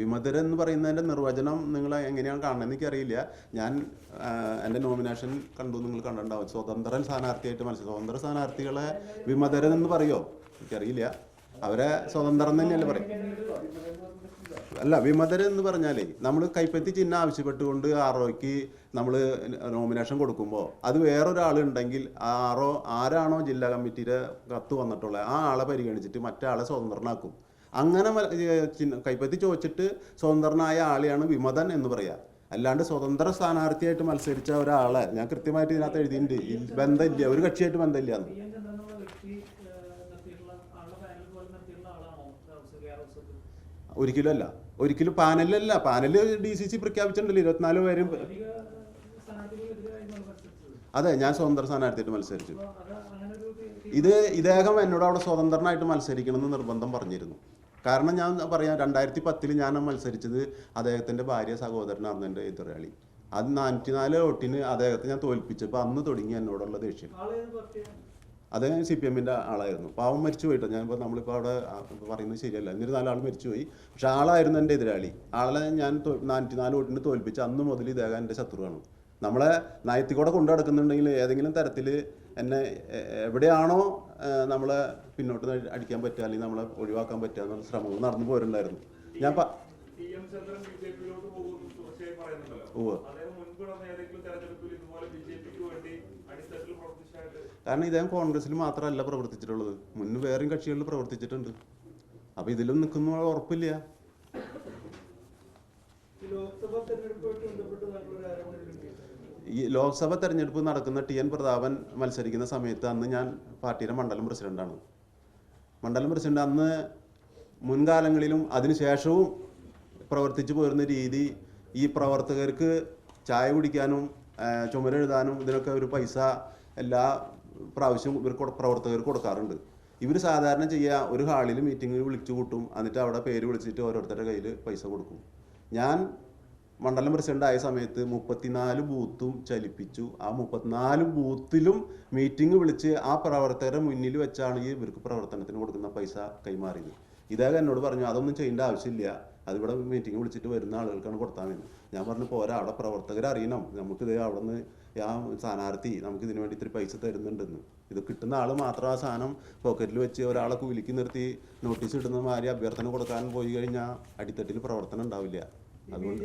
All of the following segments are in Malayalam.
വിമതര് എന്ന് പറയുന്നതിന്റെ നിർവചനം നിങ്ങൾ എങ്ങനെയാണ് കാണുന്നത്? എനിക്കറിയില്ല. ഞാൻ എന്റെ നോമിനേഷൻ കണ്ടു നിങ്ങൾ കണ്ടിട്ടുണ്ടാവും. സ്വതന്ത്രൻ സ്ഥാനാർത്ഥിയായിട്ട് മനസ്സിലായി സ്വതന്ത്ര സ്ഥാനാർത്ഥികളെ വിമതരൻ എന്ന് പറയുമോ എനിക്കറിയില്ല. അവരെ സ്വതന്ത്രം തന്നെയല്ലേ പറയും? അല്ല വിമതരൻ എന്ന് പറഞ്ഞാലേ നമ്മൾ കൈപ്പറ്റി ചിഹ്നം ആവശ്യപ്പെട്ടുകൊണ്ട് ആറോയ്ക്ക് നമ്മൾ നോമിനേഷൻ കൊടുക്കുമ്പോൾ അത് വേറൊരാൾ ഉണ്ടെങ്കിൽ ആറോ ആരാണോ ജില്ലാ കമ്മിറ്റിയുടെ കത്ത് വന്നിട്ടുള്ളത് ആ ആളെ പരിഗണിച്ചിട്ട് മറ്റാളെ സ്വതന്ത്രനാക്കും. അങ്ങനെ കൈപ്പത്തി ചോദിച്ചിട്ട് സ്വതന്ത്രനായ ആളെയാണ് വിമതൻ എന്ന് പറയാ. അല്ലാണ്ട് സ്വതന്ത്ര സ്ഥാനാർത്ഥിയായിട്ട് മത്സരിച്ച ഒരാളെ ഞാൻ കൃത്യമായിട്ട് ഇതിനകത്ത് എഴുതിയിട്ടുണ്ട്. ബന്ധമില്ല. ഒരു കക്ഷിയായിട്ട് ബന്ധമില്ല ഒരിക്കലും അല്ല. ഒരിക്കലും പാനലല്ല പാനൽ ഡി സി സി പ്രഖ്യാപിച്ചിട്ടുണ്ടല്ലോ. ഇരുപത്തിനാല് പേരും. അതെ ഞാൻ സ്വതന്ത്ര സ്ഥാനാർത്ഥിയായിട്ട് മത്സരിച്ചു. ഇത് ഇദ്ദേഹം എന്നോട് അവിടെ സ്വതന്ത്രനായിട്ട് മത്സരിക്കണമെന്ന് നിർബന്ധം പറഞ്ഞിരുന്നു. കാരണം ഞാൻ പറയാം രണ്ടായിരത്തി പത്തിൽ ഞാൻ മത്സരിച്ചത് അദ്ദേഹത്തിന്റെ ഭാര്യ സഹോദരനായിരുന്നു എന്റെ എതിരാളി. അത് നാനൂറ്റിനാല് വോട്ടിന് അദ്ദേഹത്തെ ഞാൻ തോൽപ്പിച്ചപ്പോൾ അന്ന് തുടങ്ങി എന്നോടുള്ള ദേഷ്യം. അദ്ദേഹം സി പി എമ്മിന്റെ ആളായിരുന്നു. പാവം മരിച്ചു പോയിട്ടോ? ഞാനിപ്പോൾ നമ്മളിപ്പോൾ അവിടെ പറയുന്നത് ശരിയല്ല. എന്നിരുന്നാലും ആൾ മരിച്ചുപോയി പക്ഷെ ആളായിരുന്നു എന്റെ എതിരാളി. ആളെ ഞാൻ നാനൂറ്റിനാല് വോട്ടിന് തോൽപ്പിച്ച് അന്ന് മുതൽ ഇദ്ദേഹം എന്റെ ശത്രുവാണ്. നമ്മളെ നയത്തിൽ കൂടെ കൊണ്ടു നടക്കുന്നുണ്ടെങ്കിൽ ഏതെങ്കിലും തരത്തിൽ എന്നെ എവിടെയാണോ നമ്മളെ പിന്നോട്ട് അടിക്കാൻ പറ്റുക അല്ലെങ്കിൽ നമ്മളെ ഒഴിവാക്കാൻ പറ്റുക എന്നുള്ള ശ്രമങ്ങൾ നടന്നു പോരുണ്ടായിരുന്നു. ഞാൻ ഉവ്വ്. കാരണം ഇദ്ദേഹം കോൺഗ്രസ്സിൽ മാത്രമല്ല പ്രവർത്തിച്ചിട്ടുള്ളത്. മുന്ന് വേറെയും കക്ഷികളിൽ പ്രവർത്തിച്ചിട്ടുണ്ട്. അപ്പോൾ ഇതിലും നിൽക്കുന്ന ഉറപ്പില്ല. ഈ ലോക്സഭ തെരഞ്ഞെടുപ്പ് നടക്കുന്ന ടി എൻ പ്രതാപൻ മത്സരിക്കുന്ന സമയത്ത് അന്ന് ഞാൻ പാർട്ടിയുടെ മണ്ഡലം പ്രസിഡന്റാണ്. മണ്ഡലം പ്രസിഡന്റ് അന്ന് മുൻകാലങ്ങളിലും അതിനുശേഷവും പ്രവർത്തിച്ചു പോരുന്ന രീതി ഈ പ്രവർത്തകർക്ക് ചായ കുടിക്കാനും ചുമരെഴുതാനും ഇതിനൊക്കെ ഒരു പൈസ എല്ലാ പ്രാവശ്യവും ഇവർ പ്രവർത്തകർക്ക് കൊടുക്കാറുണ്ട്. ഇവർ സാധാരണ ചെയ്യുക ഒരു ഹാളിൽ മീറ്റിങ്ങിൽ വിളിച്ചു കൂട്ടും. എന്നിട്ട് അവിടെ പേര് വിളിച്ചിട്ട് ഓരോരുത്തരുടെ കയ്യിൽ പൈസ കൊടുക്കും. ഞാൻ മണ്ഡലം പ്രസിഡന്റ് ആയ സമയത്ത് മുപ്പത്തിനാല് ബൂത്തും ചലിപ്പിച്ചു. ആ മുപ്പത്തിനാല് ബൂത്തിലും മീറ്റിംഗ് വിളിച്ച് ആ പ്രവർത്തകരെ മുന്നിൽ വെച്ചാണ് ഈ ഇവർക്ക് പ്രവർത്തനത്തിന് കൊടുക്കുന്ന പൈസ കൈമാറിയത്. ഇദ്ദേഹം എന്നോട് പറഞ്ഞു അതൊന്നും ചെയ്യേണ്ട ആവശ്യമില്ല. അതിവിടെ മീറ്റിംഗ് വിളിച്ചിട്ട് വരുന്ന ആളുകൾക്കാണ് കൊടുത്താൽ മതി ഞാൻ പറഞ്ഞു പോരാ അവിടെ പ്രവർത്തകർ അറിയണം. നമുക്കിത് അവിടെ നിന്ന് ആ സ്ഥാനാർത്ഥി നമുക്ക് ഇതിനു വേണ്ടി ഇത്തിരി പൈസ തരുന്നുണ്ടെന്ന്. ഇത് കിട്ടുന്ന ആൾ മാത്രം ആ സാധനം പോക്കറ്റിൽ വെച്ച് ഒരാളെ കൂലിക്ക് നിർത്തി നോട്ടീസ് ഇടുന്ന മാതിരി അഭ്യർത്ഥന കൊടുക്കാൻ പോയി കഴിഞ്ഞാൽ അടിത്തട്ടിൽ പ്രവർത്തനം ഉണ്ടാവില്ല. അതുകൊണ്ട്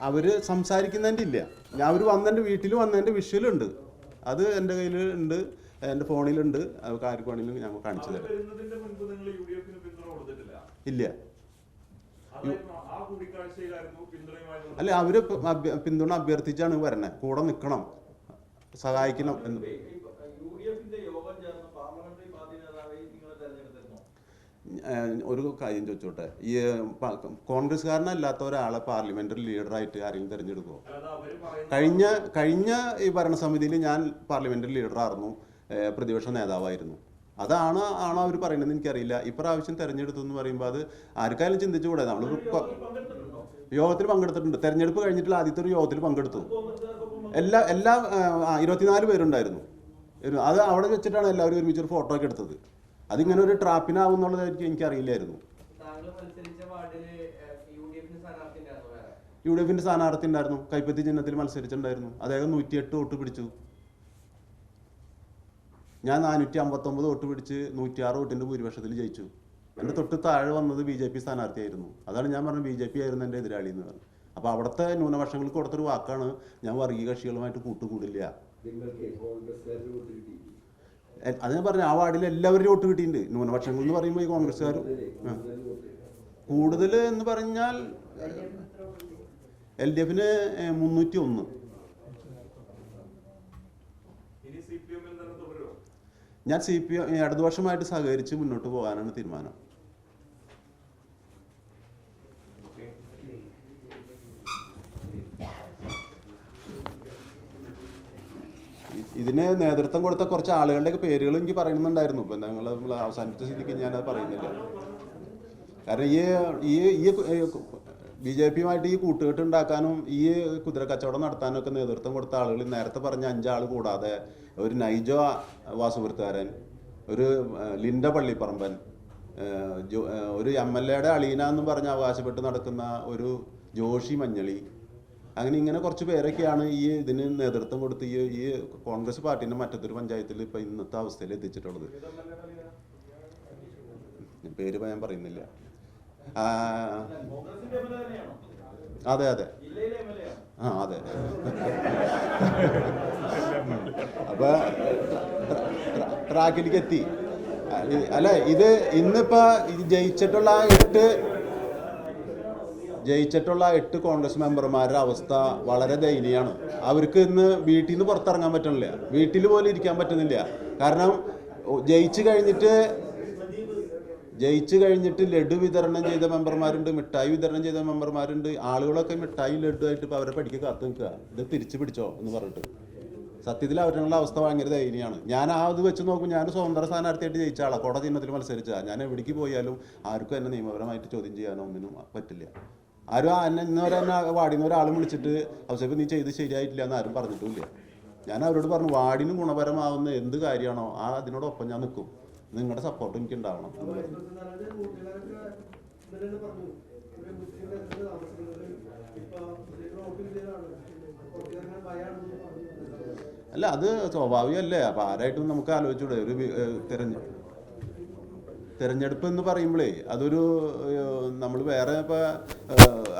അവർ അവർ സംസാരിക്കുന്നതിന്റെ ഇല്ല ഞാൻ അവർ വന്നെന്റെ വീട്ടിൽ വന്നതിന്റെ വിഷ്വലുണ്ട് അത് എന്റെ കയ്യിൽ ഉണ്ട് എന്റെ ഫോണിലുണ്ട്. അത് ആർക്ക് വേണമെങ്കിലും ഞങ്ങൾ കാണിച്ചു തരാം. ഇല്ല. അല്ല അവർ പിന്തുണ അഭ്യർത്ഥിച്ചാണ് വരണേ. കൂടെ നിൽക്കണം സഹായിക്കണം എന്ന് യു ഡി എഫിന്റെ യോഗം ചേർന്ന് പാർലമെന്ററി പാർട്ടി നേതാവായി നിങ്ങൾ തെരഞ്ഞെടുത്തിരുന്നു ഏഹ് ഒരു കാര്യം ചോദിച്ചോട്ടെ? ഈ കോൺഗ്രസ് കോൺഗ്രസ്സുകാരനല്ലാത്ത ഒരാളെ പാർലമെന്ററി ലീഡറായിട്ട് ആരെങ്കിലും തിരഞ്ഞെടുക്കുമോ കഴിഞ്ഞ കഴിഞ്ഞ ഈ ഭരണസമിതിയിൽ ഞാൻ പാർലമെന്ററി ലീഡറായിരുന്നു. പ്രതിപക്ഷ നേതാവായിരുന്നു. അതാണ് ആണോ അവർ പറയുന്നത് എനിക്കറിയില്ല. ഇപ്രാവശ്യം തെരഞ്ഞെടുത്തു എന്ന് പറയുമ്പോൾ അത് ആർക്കായാലും ചിന്തിച്ചുകൂടെ? നമ്മൾ യോഗത്തിൽ പങ്കെടുത്തിട്ടുണ്ട്. തെരഞ്ഞെടുപ്പ് കഴിഞ്ഞിട്ടുള്ള ആദ്യത്തെ ഒരു യോഗത്തിൽ പങ്കെടുത്തു. എല്ലാ എല്ലാ ഇരുപത്തിനാല് പേരുണ്ടായിരുന്നു. അത് അവിടെ വെച്ചിട്ടാണ് എല്ലാവരും ഒരുമിച്ചൊരു ഫോട്ടോ ഒക്കെ എടുത്തത്. അതിങ്ങനെ ഒരു ട്രാപ്പിനാവും എന്നുള്ളതായിരിക്കും എനിക്ക് എനിക്കറിയില്ലായിരുന്നു യു ഡി എഫിന്റെ സ്ഥാനാർത്ഥി ഉണ്ടായിരുന്നു. കൈപ്പത്തി ചിഹ്നത്തിൽ മത്സരിച്ചിട്ടുണ്ടായിരുന്നു. അദ്ദേഹം നൂറ്റിയെട്ട് വോട്ട് പിടിച്ചു. ഞാൻ നാനൂറ്റി അമ്പത്തൊമ്പത് വോട്ട് പിടിച്ച് നൂറ്റിയാറ് വോട്ടിന്റെ ഭൂരിപക്ഷത്തിൽ ജയിച്ചു. എന്റെ തൊട്ട് താഴെ വന്നത് ബി ജെ പി സ്ഥാനാർത്ഥിയായിരുന്നു. അതാണ് ഞാൻ പറഞ്ഞത് ബി ജെ പി ആയിരുന്നു എന്റെ എതിരാളി എന്ന് പറഞ്ഞു അപ്പോൾ അവിടുത്തെ ന്യൂനപക്ഷങ്ങൾക്ക് കൊടുത്തൊരു വാക്കാണ് ഞാൻ വർഗീയ കക്ഷികളുമായിട്ട് കൂട്ടുകൂടില്ല. അത് ഞാൻ പറഞ്ഞു ആ വാർഡിൽ എല്ലാവരും വോട്ട് കിട്ടിയിട്ടുണ്ട്. ന്യൂനപക്ഷങ്ങൾ എന്ന് പറയുമ്പോൾ ഈ കോൺഗ്രസ്സുകാർ കൂടുതൽ എന്ന് പറഞ്ഞാൽ എൽ ഡി എഫിന് മുന്നൂറ്റി ഒന്ന്. ഞാൻ സി പി എം ഇടതുപക്ഷമായിട്ട് സഹകരിച്ച് മുന്നോട്ട് പോകാനാണ് തീരുമാനം. നേതൃത്വം കൊടുത്ത കുറച്ച് ആളുകളുടെ പേരുകൾ എനിക്ക് പറയുന്നുണ്ടായിരുന്നു. ഇപ്പം ഞങ്ങൾ അവസാനിച്ച സ്ഥിതിക്ക് ഞാനത് പറയുന്നില്ല. കാരണം ഈ ഈ ഈ ബി ജെ പിയുമായിട്ട് ഈ കൂട്ടുകെട്ട് ഉണ്ടാക്കാനും ഈ കുതിര കച്ചവടം നടത്താനും ഒക്കെ നേതൃത്വം കൊടുത്ത ആളുകൾ നേരത്തെ പറഞ്ഞ അഞ്ചാൾ കൂടാതെ ഒരു നൈജോ വാസുപുരത്തുകാരൻ ഒരു ലിൻഡ പള്ളിപ്പറമ്പൻ ഒരു എം എൽ എയുടെ അളീന എന്ന് പറഞ്ഞ് അവകാശപ്പെട്ട് നടക്കുന്ന ഒരു ജോഷി മഞ്ഞളി അങ്ങനെ ഇങ്ങനെ കുറച്ച് പേരൊക്കെയാണ് ഈ ഇതിന് നേതൃത്വം കൊടുത്ത് ഈ ഈ കോൺഗ്രസ് പാർട്ടീന്റെ മറ്റത്തൊരു പഞ്ചായത്തിൽ ഇപ്പൊ ഇന്നത്തെ അവസ്ഥയിൽ എത്തിച്ചിട്ടുള്ളത്. പേര് ഞാൻ പറയുന്നില്ല. അതെ അതെ. ആ അതെ. അപ്പൊ ട്ര- ട്ര- ട്രാക്കിലേക്ക് എത്തി. അല്ല ഇത് ഇന്നിപ്പോ ജയിച്ചിട്ടുള്ള എട്ട് ജയിച്ചിട്ടുള്ള എട്ട് കോൺഗ്രസ് മെമ്പർമാരുടെ അവസ്ഥ വളരെ ദയനീയമാണ് അവർക്ക് ഇന്ന് വീട്ടിൽ നിന്ന് പുറത്തിറങ്ങാൻ പറ്റണില്ല. വീട്ടിൽ പോലും ഇരിക്കാൻ പറ്റുന്നില്ല. കാരണം ജയിച്ചു കഴിഞ്ഞിട്ട് ജയിച്ചു കഴിഞ്ഞിട്ട് ലഡു വിതരണം ചെയ്ത മെമ്പർമാരുണ്ട് മിഠായി വിതരണം ചെയ്ത മെമ്പർമാരുണ്ട്. ആളുകളൊക്കെ മിഠായി ലഡു ആയിട്ട് ഇപ്പോൾ അവരെ പഠിക്കുക കാത്തു നിൽക്കുക. ഇത് തിരിച്ചു പിടിച്ചോ എന്ന് പറഞ്ഞിട്ട്. സത്യത്തിൽ അവരുടെ അവസ്ഥ ഭയങ്കര ദയനീയമാണ് ഞാൻ ആ ഇത് വെച്ച് നോക്കും ഞാൻ സ്വതന്ത്ര സ്ഥാനാർത്ഥിയായിട്ട് ജയിച്ച ആളാണ് കോടതി ചിഹ്നത്തിൽ മത്സരിച്ചാൽ ഞാൻ എവിടേക്ക് പോയാലും ആർക്കും എന്നെ നിയമപരമായിട്ട് ചോദ്യം ചെയ്യാനോ ഒന്നിനും പറ്റില്ല. ആരും ആ എന്നെ ഇന്നവരെ എന്നെ വാടിന്ന് ഒരാൾ വിളിച്ചിട്ട് അവസരം നീ ചെയ്ത് ശരിയായിട്ടില്ല എന്ന് ആരും പറഞ്ഞിട്ടുമില്ല. ഞാൻ അവരോട് പറഞ്ഞു വാടിന് ഗുണപരമാവുന്ന എന്ത് കാര്യമാണോ ആ അതിനോടൊപ്പം ഞാൻ നിൽക്കും. നിങ്ങളുടെ സപ്പോർട്ട് എനിക്ക് ഉണ്ടാവണം അല്ല അത് സ്വാഭാവികമല്ലേ? അപ്പൊ ആരായിട്ടും നമുക്ക് ആലോചിച്ചൂടെ ഒരു തിരഞ്ഞെടുപ്പ് തെരഞ്ഞ തെരഞ്ഞെടുപ്പ് എന്ന് പറയുമ്പോഴേ അതൊരു നമ്മൾ വേറെ ഇപ്പോൾ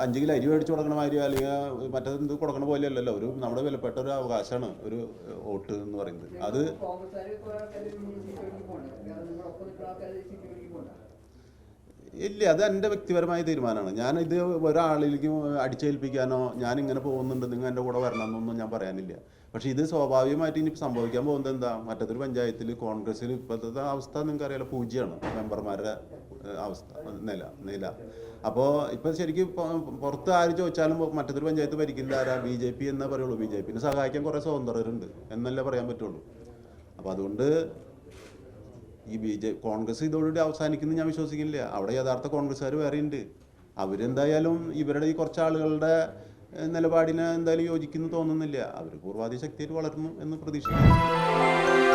അഞ്ച് കിലോ അരി മേടിച്ച് കൊടുക്കണ മാതിരി അല്ലെങ്കിൽ മറ്റേത് കൊടുക്കണ പോലെ അല്ലല്ലോ ഒരു നമ്മുടെ വിലപ്പെട്ട ഒരു അവകാശമാണ് ഒരു വോട്ട് എന്ന് പറയുന്നത്. അത് ഇല്ല അത് എന്റെ വ്യക്തിപരമായ തീരുമാനമാണ്. ഞാൻ ഇത് ഒരാളിലേക്ക് അടിച്ചേൽപ്പിക്കാനോ ഞാൻ ഇങ്ങനെ പോകുന്നുണ്ട് നിങ്ങൾ എന്റെ കൂടെ വരണം എന്നൊന്നും ഞാൻ പറയാനില്ല. പക്ഷേ ഇത് സ്വാഭാവികമായിട്ട് ഇനി സംഭവിക്കാൻ പോകുന്നത് എന്താ? മറ്റത്തൊരു പഞ്ചായത്തിൽ കോൺഗ്രസ്സിൽ ഇപ്പോഴത്തെ അവസ്ഥ നിങ്ങൾക്ക് അറിയാലോ പൂജ്യമാണ് മെമ്പർമാരുടെ അവസ്ഥ നില നില. അപ്പോൾ ഇപ്പോൾ ശരിക്കും പുറത്ത് ആര് ചോദിച്ചാലും മറ്റത്തൊരു പഞ്ചായത്ത് ഭരിക്കുന്ന ആരാ? ബി ജെ പി എന്നേ പറയുള്ളൂ. ബി ജെ പിന്നെ സഹായിക്കാൻ കുറേ സ്വതന്ത്രരുണ്ട് എന്നല്ലേ പറയാൻ പറ്റുള്ളൂ. അപ്പോൾ അതുകൊണ്ട് ഈ ബി ജെ കോൺഗ്രസ് ഇതോടുകൂടി അവസാനിക്കുന്നു ഞാൻ വിശ്വസിക്കുന്നില്ല. അവിടെ യഥാർത്ഥ കോൺഗ്രസ്സുകാർ വേറെ ഉണ്ട് അവരെന്തായാലും ഇവരുടെ ഈ കുറച്ച് ആളുകളുടെ നിലപാടിനെ എന്തായാലും യോജിക്കുന്നു തോന്നുന്നില്ല. അവർ പൂർവാധി ശക്തിയിൽ വളർന്നു എന്ന് പ്രതീക്ഷിക്കുന്നു.